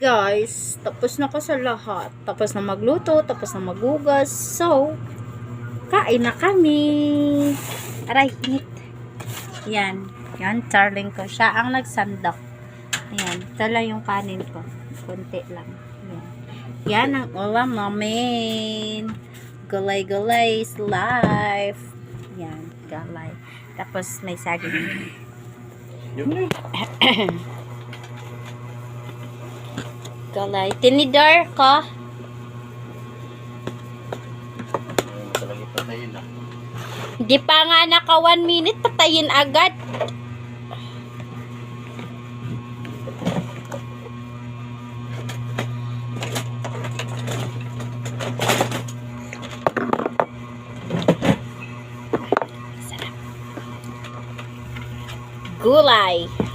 guys, tapos na ko sa lahat. Tapos na magluto, tapos na magugas. So, kain na kami. Aray, init. Yan. Yan, Charling ko. Siya ang nagsandok. Yan. Ito lang yung kanin ko. Kunti lang. Yan. Yan ang ulam namin. Gulay-gulay is life. Yan. Gulay. Tapos may saging. Gulay. Tinidor ko. Hindi pa nga naka one minute, patayin agad. Gulay.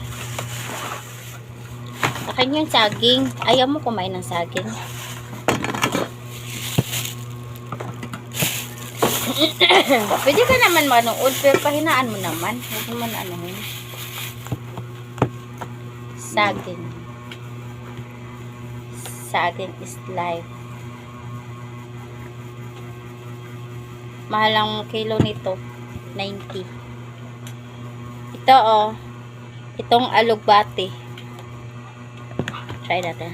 Akin yung saging. Ayaw mo kumain ng saging. Pwede ka naman manood, pero pahinaan mo naman. Huwag mo na anuhin. Saging. Saging is life. Mahal ang kilo nito. 90. Ito oh. Itong alugbati. Try natin.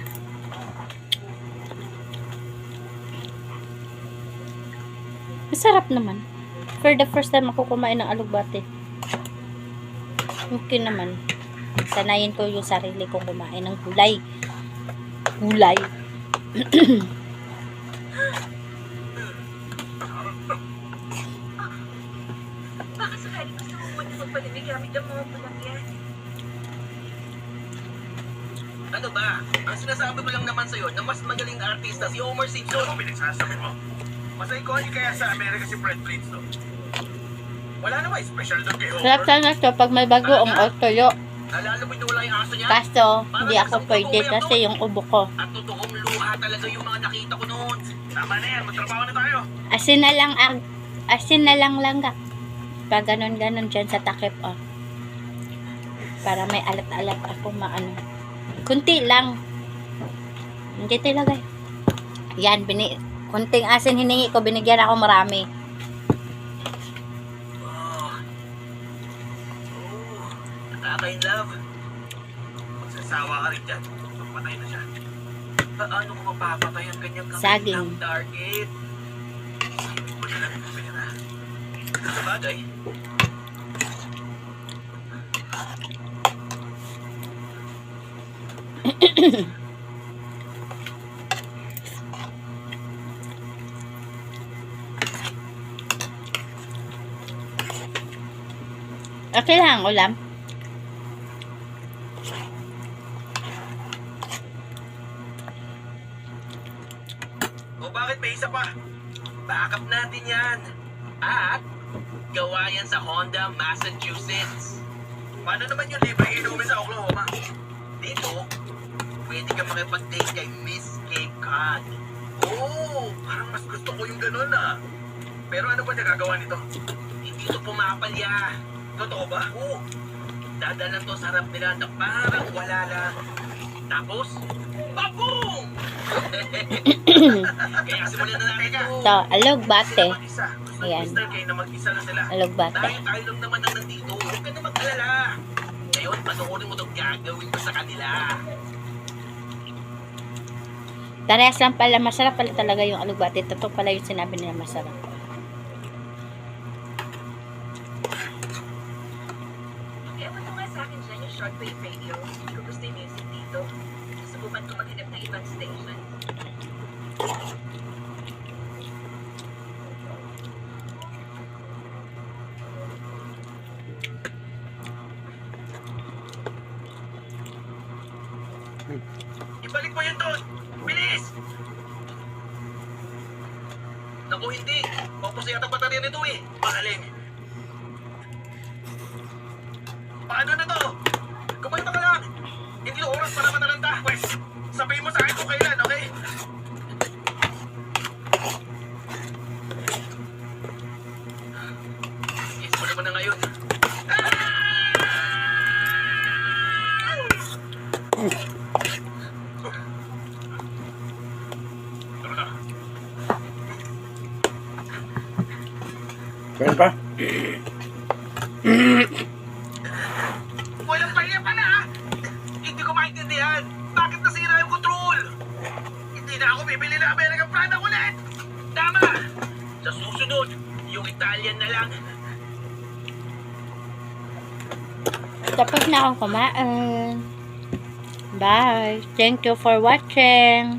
Masarap naman. For the first time ako kumain ng alugbate. Okay naman. Sanayin ko yung sarili kong kumain ng gulay. Gulay. Baka sakali gusto mo muna magpalimig gamit ang mga pulang yan. Ano ba? Ang sinasabi ko lang naman sa'yo na mas magaling na artista si Homer Simpson. Ano pinagsasabi mo? Mas iconic kaya sa Amerika si Fred Flintstone. Wala naman, Special doon kay Sarap Homer. sana to pag may bago ang tuyo. Nalala mo wala yung aso niya? Kaso, hindi ako pwede kasi yung ubo ko. At totoong luha talaga yung mga nakita ko noon. Tama na yan, magtrabaho na tayo. Asin na lang ang asin na lang langga. Pag ganun ganon dyan sa takip oh. Para may alat-alat ako maano. Kunti lang. Hindi talaga. Yan, bini kunting asin hiningi ko, binigyan ako marami. Oh. Oh. Nakaka-in love. Magsasawa ka rin dyan. Magpatay na siya. Paano ko mapapatay ang kanyang Saging. ng target? Isipin mo na lang kung pera. Sa bagay. Okay lang, ulam. O bakit may isa pa? Backup natin yan. At gawa yan sa Honda, Massachusetts. Paano naman yung libre inumin sa Oklahoma? Dito, ka makipag-date kay Miss Cape Cod. Oo, parang mas gusto ko yung ganun ah. Pero ano ba nagagawa nito? Hindi to pumapalya. Totoo ba? Oo. Dadalan to sa harap nila na parang wala lang. Tapos, baboom! Kaya simulan na natin ito. So, alog bate. Ayan. Mr. Kay na mag-isa na sila. Alog bate. Tayo tayo lang naman ang nandito. Huwag ka na mag-alala. Ngayon, panoorin mo itong gagawin ko sa kanila. Parehas lang pala, masarap pala talaga yung alugbati. Totoo pala yung sinabi nila masarap. Ewan mo nga sa akin dyan yung shortwave radio. Kung gusto yung music dito, subukan ko maghanap ng ibang station. Ibalik mo yun doon! Bilis! Naku, hindi. Focus yata baterya nito eh. Mahalin! Paano na to? Kumalma ka lang. Hindi na oras para matalanta. Pwes, sabihin mo sa akin kung kailan, okay? Yes mo naman na ngayon. Meron pa? Walang pahiya pala ah! Hindi ko maintindihan. Bakit nasira yung control? Hindi na ako bibili ng American product ulit! Tama! Sa susunod, yung Italian na lang. Tapos na akong kumain. Bye. Thank you for watching.